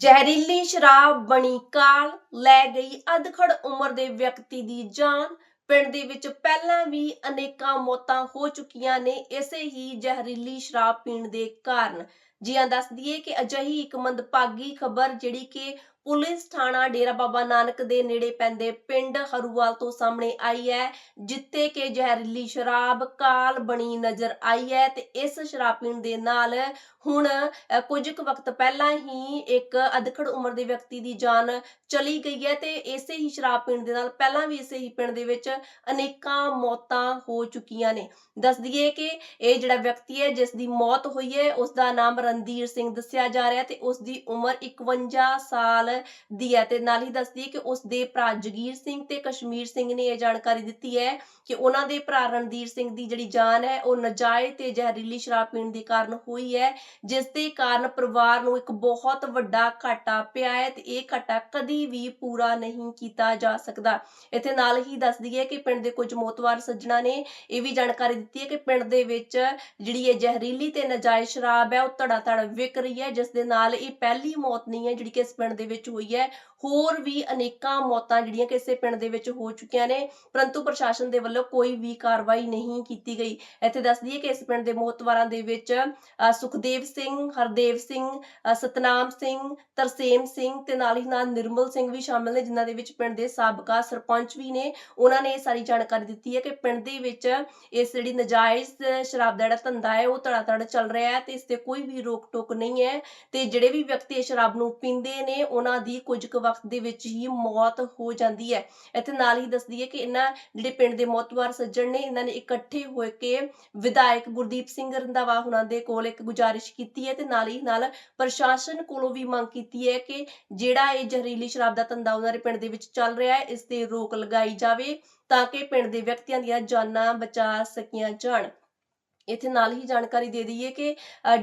ਜ਼ਹਿਰੀਲੀ ਸ਼ਰਾਬ ਬਣੀ ਕਾਲ ਲੈ ਗਈ ਅਧਖੜ ਉਮਰ ਦੇ ਵਿਅਕਤੀ ਦੀ ਜਾਨ। ਪਿੰਡ ਦੇ ਵਿੱਚ ਪਹਿਲਾਂ ਵੀ ਅਨੇਕਾਂ ਮੌਤਾਂ ਹੋ ਚੁੱਕੀਆਂ ਨੇ, ਇਸੇ ਹੀ ਜ਼ਹਿਰੀਲੀ ਸ਼ਰਾਬ ਪੀਣ ਦੇ ਕਾਰਨ। ਜੀ ਹਾਂ ਦੱਸ ਦਈਏ ਕਿ ਅਜਿਹੀ ਇੱਕ ਮੰਦਭਾਗੀ ਖਬਰ ਜਿਹੜੀ ਕਿ ਪੁਲਿਸ ਥਾਣਾ ਡੇਰਾ ਬਾਬਾ ਨਾਨਕ ਦੇ ਨੇੜੇ ਪੈਂਦੇ ਪਿੰਡ ਹਰੂਵਾਲ ਤੋਂ ਸਾਹਮਣੇ ਆਈ ਹੈ, ਜਿੱਥੇ ਕਿ ਜ਼ਹਿਰੀਲੀ ਸ਼ਰਾਬ ਕਾਲ ਬਣੀ ਨਜ਼ਰ ਆਈ ਹੈ ਤੇ ਇਸ ਸ਼ਰਾਬ ਪੀਣ ਦੇ ਨਾਲ ਹੁਣ ਕੁਝ ਕੁ ਵਕਤ ਪਹਿਲਾਂ ਹੀ ਇੱਕ ਅਧਖੜ ਉਮਰ ਦੇ ਵਿਅਕਤੀ ਦੀ ਜਾਨ ਚਲੀ ਗਈ ਹੈ ਤੇ ਇਸੇ ਹੀ ਸ਼ਰਾਬ ਪੀਣ ਦੇ ਨਾਲ ਪਹਿਲਾਂ ਵੀ ਇਸੇ ਹੀ ਪਿੰਡ ਦੇ ਵਿੱਚ ਅਨੇਕਾਂ ਮੌਤਾਂ ਹੋ ਚੁੱਕੀਆਂ ਨੇ। ਦੱਸ ਦਈਏ ਕਿ ਇਹ ਜਿਹੜਾ ਵਿਅਕਤੀ ਹੈ, ਜਿਸ ਦੀ ਮੌਤ ਹੋਈ ਹੈ ਉਸ ਦਾ ਨਾਮ ਰਣਧੀਰ ਸਿੰਘ ਦੱਸਿਆ ਜਾ ਰਿਹਾ ਤੇ ਉਸ ਦੀ ਉਮਰ 51 ਸਾਲ ਦੀ ਹੈ ਤੇ ਨਾਲ ਹੀ ਦੱਸਦੀ ਹੈ ਕਿ ਉਸ ਦੇ ਭਰਾ ਜਗੀਰ ਸਿੰਘ ਤੇ ਕਸ਼ਮੀਰ ਸਿੰਘ ਨੇ ਇਹ ਜਾਣਕਾਰੀ ਦਿੱਤੀ ਹੈ ਕਿ ਉਹਨਾਂ ਦੇ ਭਰਾ ਰਣਧੀਰ ਸਿੰਘ ਦੀ ਜਿਹੜੀ ਜਾਨ ਹੈ, ਉਹ ਨਜਾਇਜ਼ ਤੇ ਜ਼ਹਿਰੀਲੀ ਸ਼ਰਾਬ ਪੀਣ ਦੇ ਕਾਰਨ ਹੋਈ ਹੈ, ਜਿਸ ਦੇ ਕਾਰਨ ਪਰਿਵਾਰ ਨੂੰ ਇੱਕ ਬਹੁਤ ਵੱਡਾ ਘਾਟਾ ਪਿਆ ਹੈ ਤੇ ਇਹ ਘਾਟਾ ਕਦੀ ਵੀ ਪੂਰਾ ਨਹੀਂ ਕੀਤਾ ਜਾ ਸਕਦਾ। ਇੱਥੇ ਨਾਲ ਹੀ ਦੱਸਦੀ ਹੈ ਕਿ ਪਿੰਡ ਦੇ ਕੁਝ ਮੋਤਵਾਰ ਸੱਜਣਾ ਨੇ ਇਹ ਵੀ ਜਾਣਕਾਰੀ ਦਿੱਤੀ ਹੈ ਕਿ ਪਿੰਡ ਦੇ ਵਿੱਚ ਜਿਹੜੀ ਇਹ ਜ਼ਹਿਰੀਲੀ ਤੇ ਨਜਾਇਜ਼ ਸ਼ਰਾਬ ਹੈ, ਉਹ ਧੜਾ ਧੜ ਵਿਕ ਰਹੀ ਹੈ, ਜਿਸ ਦੇ ਨਾਲ ਇਹ ਪਹਿਲੀ ਮੌਤ ਨਹੀਂ ਹੈ ਜਿਹੜੀ ਕਿ ਇਸ ਪਿੰਡ ਦੇ ਵਿੱਚ ਹੋਈ ਹੈ। ਹੋਰ ਵੀ ਅਨੇਕਾਂ ਮੌਤਾਂ ਜਿਹੜੀਆਂ ਕਿ ਪਿੰਡ ਦੇ ਵਿੱਚ ਹੋ ਚੁੱਕੀਆਂ ਨੇ। ਪਰੰਤੂ ਪ੍ਰਸ਼ਾਸਨ ਦੇ ਵੱਲੋਂ ਕੋਈ ਵੀ ਕਾਰਵਾਈ ਨਹੀਂ ਕੀਤੀ ਗਈ। ਇੱਥੇ ਦੱਸ ਦਈਏ ਕਿ ਇਸ ਪਿੰਡ ਦੇ ਮੋਤਵਾਰਾਂ ਦੇ ਵਿੱਚ ਸੁਖਦੇਵ ਸਿੰਘ, ਹਰਦੇਵ ਸਿੰਘ ਸਤਨਾਮ ਸਿੰਘ, ਤਰਸੇਮ ਸਿੰਘ ਤੇ ਨਾਲ ਹੀ ਨਾਲ ਨਿਰਮਲ ਸਿੰਘ ਵੀ ਸ਼ਾਮਿਲ ਨੇ, ਜਿਨ੍ਹਾਂ ਦੇ ਵਿੱਚ ਪਿੰਡ ਦੇ ਸਾਬਕਾ ਸਰਪੰਚ ਵੀ ਨੇ। ਉਹਨਾਂ ਨੇ ਇਹ ਸਾਰੀ ਜਾਣਕਾਰੀ ਦਿੱਤੀ ਹੈ ਕਿ ਪਿੰਡ ਦੇ ਵਿੱਚ ਇਸ ਜਿਹੜੀ ਨਜਾਇਜ਼ ਸ਼ਰਾਬ ਦਾ ਜਿਹੜਾ ਧੰਦਾ ਹੈ, ਉਹ ਧੜਾ ਧੜ ਚੱਲ ਰਿਹਾ ਹੈ ਤੇ ਇਸ ਤੇ ਕੋਈ ਵੀ ਰੋਕ ਟੋਕ ਨਹੀਂ ਹੈ ਤੇ ਜਿਹੜੇ ਵੀ ਵਿਅਕਤੀ ਇਹ ਸ਼ਰਾਬ ਨੂੰ ਪੀਂਦੇ ਨੇ, ਉਹਨਾਂ ਦੀ ਕੁਝ ਕੁ ਵਕਤ ਦੇ ਵਿੱਚ ਹੀ ਮੌਤ ਹੋ ਜਾਂਦੀ ਹੈ। ਇੱਥੇ ਨਾਲ ਹੀ ਦੱਸਦੀ ਹੈ ਕਿ ਇਹਨਾਂ ਜਿਹੜੇ ਪਿੰਡ ਦੇ ਮੌਤਵਾਰ ਸੱਜਣ ਨੇ, ਇਹਨਾਂ ਨੇ ਇਕੱਠੇ ਹੋ ਕੇ ਵਿਧਾਇਕ ਗੁਰਦੀਪ ਸਿੰਘ ਰੰਧਾਵਾ ਹੁਣਾਂ ਦੇ ਕੋਲ ਇੱਕ ਗੁਜ਼ਾਰਿਸ਼ ਕੀਤੀ ਹੈ ਤੇ ਨਾਲ ਹੀ ਨਾਲ ਪ੍ਰਸ਼ਾਸਨ ਕੋਲੋਂ ਵੀ ਮੰਗ ਕੀਤੀ ਹੈ ਕਿ ਜਿਹੜਾ ਇਹ ਜ਼ਹਿਰੀਲੀ ਸ਼ਰਾਬ ਦਾ ਧੰਦਾ ਉਹਨਾਂ ਦੇ ਪਿੰਡ ਦੇ ਵਿੱਚ ਚੱਲ ਰਿਹਾ ਹੈ, ਇਸ ਤੇ ਰੋਕ ਲਗਾਈ ਜਾਵੇ ਤਾਂ ਕਿ ਪਿੰਡ ਦੇ ਵਿਅਕਤੀਆਂ ਦੀਆਂ ਜਾਨਾਂ ਬਚਾ ਸਕੀਆਂ ਜਾਣ। ਇੱਥੇ ਨਾਲ ਹੀ ਜਾਣਕਾਰੀ ਦੇ ਦਈਏ ਕਿ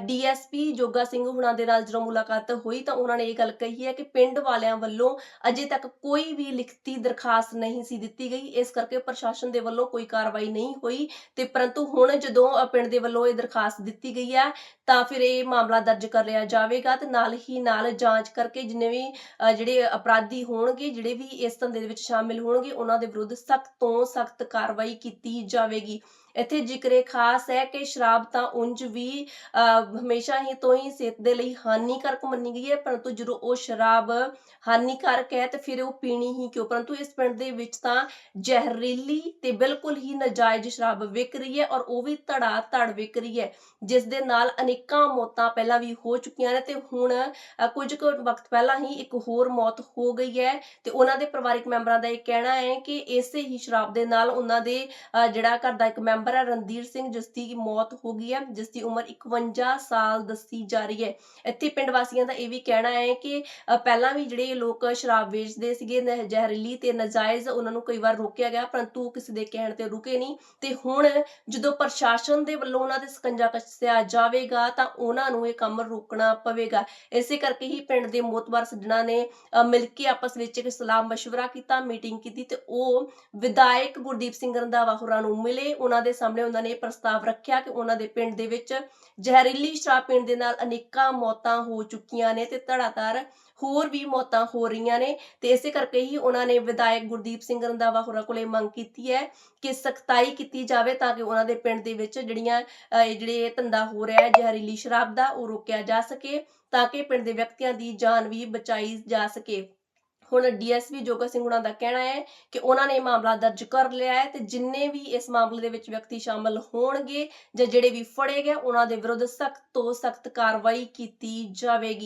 ਡੀਐਸਪੀ ਜੋਗਾ ਸਿੰਘ ਹੁਣਾਂ ਦੇ ਨਾਲ ਜਦੋਂ ਮੁਲਾਕਾਤ ਹੋਈ ਤਾਂ ਉਹਨਾਂ ਨੇ ਇਹ ਗੱਲ ਕਹੀ ਹੈ ਕਿ ਪਿੰਡ ਵਾਲਿਆਂ ਵੱਲੋਂ ਅਜੇ ਤੱਕ ਕੋਈ ਵੀ ਲਿਖਤੀ ਦਰਖਾਸਤ ਨਹੀਂ ਸੀ ਦਿੱਤੀ ਗਈ। ਇਸ ਕਰਕੇ ਪ੍ਰਸ਼ਾਸਨ ਦੇ ਵੱਲੋਂ ਕੋਈ ਕਾਰਵਾਈ ਨਹੀਂ ਹੋਈ ਤੇ ਪਰੰਤੂ ਹੁਣ ਜਦੋਂ ਪਿੰਡ ਦੇ ਵੱਲੋਂ ਇਹ ਦਰਖਾਸਤ ਦਿੱਤੀ ਗਈ ਹੈ ਤਾਂ ਫਿਰ ਇਹ ਮਾਮਲਾ ਦਰਜ ਕਰ ਲਿਆ ਜਾਵੇਗਾ ਤੇ ਨਾਲ ਹੀ ਨਾਲ ਜਾਂਚ ਕਰਕੇ ਜਿੰਨੇ ਵੀ ਜਿਹੜੇ ਅਪਰਾਧੀ ਹੋਣਗੇ, ਜਿਹੜੇ ਵੀ ਇਸ ਧੰਦੇ ਦੇ ਵਿੱਚ ਸ਼ਾਮਿਲ ਹੋਣਗੇ, ਉਹਨਾਂ ਦੇ ਵਿਰੁੱਧ ਸਖਤ ਤੋਂ ਸਖਤ ਕਾਰਵਾਈ ਕੀਤੀ ਜਾਵੇਗੀ। ਇੱਥੇ ਜ਼ਿਕਰੇ ਖਾਸ ਹੈ ਕਿ ਸ਼ਰਾਬ ਤਾਂ ਉਂਝ ਵੀ ਹਮੇਸ਼ਾ ਹੀ ਤੋਂ ਹੀ ਸਿਹਤ ਦੇ ਲਈ ਹਾਨੀਕਾਰਕ ਮੰਨੀ ਗਈ ਹੈ, ਪਰੰਤੂ ਜਦੋਂ ਉਹ ਸ਼ਰਾਬ ਹਾਨੀਕਾਰਕ ਹੈ ਤੇ ਫਿਰ ਉਹ ਪੀਣੀ ਹੀ ਕਿਉਂ? ਪਰੰਤੂ ਇਸ ਪਿੰਡ ਦੇ ਵਿੱਚ ਤਾਂ ਜ਼ਹਿਰੀਲੀ ਤੇ ਬਿਲਕੁਲ ਹੀ ਨਾਜਾਇਜ਼ ਸ਼ਰਾਬ ਵਿਕ ਰਹੀ ਹੈ ਔਰ ਉਹ ਵੀ ਧੜਾ ਧੜ ਵਿਕ ਰਹੀ ਹੈ, ਜਿਸ ਦੇ ਨਾਲ ਅਨੇਕਾਂ ਮੌਤਾਂ ਪਹਿਲਾਂ ਵੀ ਹੋ ਚੁੱਕੀਆਂ ਨੇ ਤੇ ਹੁਣ ਕੁਝ ਕੁ ਵਕਤ ਪਹਿਲਾਂ ਹੀ ਇੱਕ ਹੋਰ ਮੌਤ ਹੋ ਗਈ ਹੈ ਤੇ ਉਹਨਾਂ ਦੇ ਪਰਿਵਾਰਕ ਮੈਂਬਰਾਂ ਦਾ ਇਹ ਕਹਿਣਾ ਹੈ ਕਿ ਇਸੇ ਹੀ ਸ਼ਰਾਬ ਦੇ ਨਾਲ ਉਹਨਾਂ ਦੇ ਜਿਹੜਾ ਘਰ ਦਾ ਇੱਕ ਮੈਂਬਰ ਹੈ ਰਣਧੀਰ ਸਿੰਘ ਜਿਸ ਦੀ ਮੌਤ ਹੋ ਗਈ ਹੈ ਜਿਸ ਦੀ ਉਮਰ 51 ਸਾਲ ਦੱਸੀ ਜਾ ਰਹੀ ਹੈ ਇੱਥੇ ਪਿੰਡ ਵਾਸੀਆਂ ਦਾ ਇਹ ਵੀ ਕਹਿਣਾ ਹੈ ਕਿ ਅਹ ਪਹਿਲਾਂ ਵੀ ਜਿਹੜੇ ਲੋਕ ਸ਼ਰਾਬ ਵੇਚਦੇ ਸੀਗੇ ਨ- ਜ਼ਹਿਰੀਲੀ ਤੇ ਨਜਾਇਜ਼ ਉਹਨਾਂ ਨੂੰ ਕਈ ਵਾਰ ਰੋਕਿਆ ਗਿਆ ਪਰੰਤੂ ਕਿਸੇ ਦੇ ਕਹਿਣ ਤੇ ਰੁਕੇ ਨਹੀਂ ਤੇ ਹੁਣ ਜਦੋਂ ਪ੍ਰਸ਼ਾਸਨ ਦੇ ਵੱਲੋਂ ਉਹਨਾਂ ਦੇ ਸਕੰਜਾ ਕੱਸਿਆ ਜਾਵੇਗਾ ਤਾਂ ਉਹਨਾਂ ਨੂੰ ਇਹ ਕੰਮ ਰੋਕਣਾ ਪਵੇਗਾ ਇਸੇ ਕਰਕੇ ਹੀ ਪਿੰਡ ਦੇ ਮੋਤਬਰ ਸੱਜਣਾ ਨੇ ਅਹ ਮਿਲ ਕੇ ਆਪਸ ਵਿੱਚ ਇੱਕ ਸਲਾਹ مشورہ ਕੀਤਾ ਮੀਟਿੰਗ ਕੀਤੀ ਤੇ ਉਹ ਵਿਧਾਇਕ ਗੁਰਦੀਪ ਸਿੰਘ ਰੰਧਾਵਾ ਹੋਰਾਂ ਨੂੰ ਮਿਲੇ ਉਹਨਾਂ ਦੇ ਸਾਹਮਣੇ ਉਹਨਾਂ ਨੇ ਇਹ ਪ੍ਰਸਤਾਵ ਰੱਖਿਆ ਕਿ ਉਹਨਾਂ ਦੇ ਪਿੰਡ ਦੇ ਵਿੱਚ ਜ਼ਹਿਰੀਲੀ ਸ਼ਰਾਬ ਪੀਣ ਦੇ ਨਾਲ ਅਨੇਕਾਂ ਮੌਤਾਂ ਹੋ ਚੁੱਕੀਆਂ ਨੇ ਤੇ ਧੜਾਧੜ ਹੋਰ ਵੀ ਮੌਤਾਂ ਹੋ ਰਹੀਆਂ ਨੇ ਤੇ ਇਸੇ ਕਰਕੇ ਹੀ ਉਹਨਾਂ ਨੇ ਵਿਧਾਇਕ ਗੁਰਦੀਪ ਸਿੰਘ ਰੰਧਾਵਾ ਹੋਰਾਂ ਕੋਲੇ ਮੰਗ ਕੀਤੀ ਹੈ ਕਿ ਸਖਤਾਈ ਕੀਤੀ ਜਾਵੇ ਤਾਂ ਕਿ ਉਹਨਾਂ ਦੇ ਪਿੰਡ ਦੇ ਵਿੱਚ ਜਿਹੜੀਆਂ ਜਿਹੜੇ ਧੰਦਾ ਹੋ ਰਿਹਾ ਹੈ ਜ਼ਹਿਰੀਲੀ ਸ਼ਰਾਬ ਦਾ ਉਹ ਰੋਕਿਆ ਜਾ ਸਕੇ ਤਾਂ ਕਿ ਪਿੰਡ ਦੇ ਵਿਅਕਤੀਆਂ ਦੀ ਜਾਨ ਵੀ ਬਚਾਈ ਜਾ ਸਕੇ। ਹੁਣ ਡੀਐਸਪੀ ਜੋਗਾ ਸਿੰਘ ਉਹਨਾਂ ਦਾ ਕਹਿਣਾ ਹੈ ਕਿ ਉਹਨਾਂ ਨੇ ਮਾਮਲਾ ਦਰਜ ਕਰ ਲਿਆ ਹੈ ਤੇ ਜਿੰਨੇ ਵੀ ਇਸ ਮਾਮਲੇ ਦੇ ਵਿੱਚ ਵਿਅਕਤੀ ਸ਼ਾਮਲ ਹੋਣਗੇ ਜਾਂ ਜਿਹੜੇ ਵੀ ਫੜੇ ਗਏ, ਉਹਨਾਂ ਦੇ ਵਿਰੁੱਧ ਸਖਤ ਤੋਂ ਸਖਤ ਕਾਰਵਾਈ ਕੀਤੀ ਜਾਵੇਗੀ।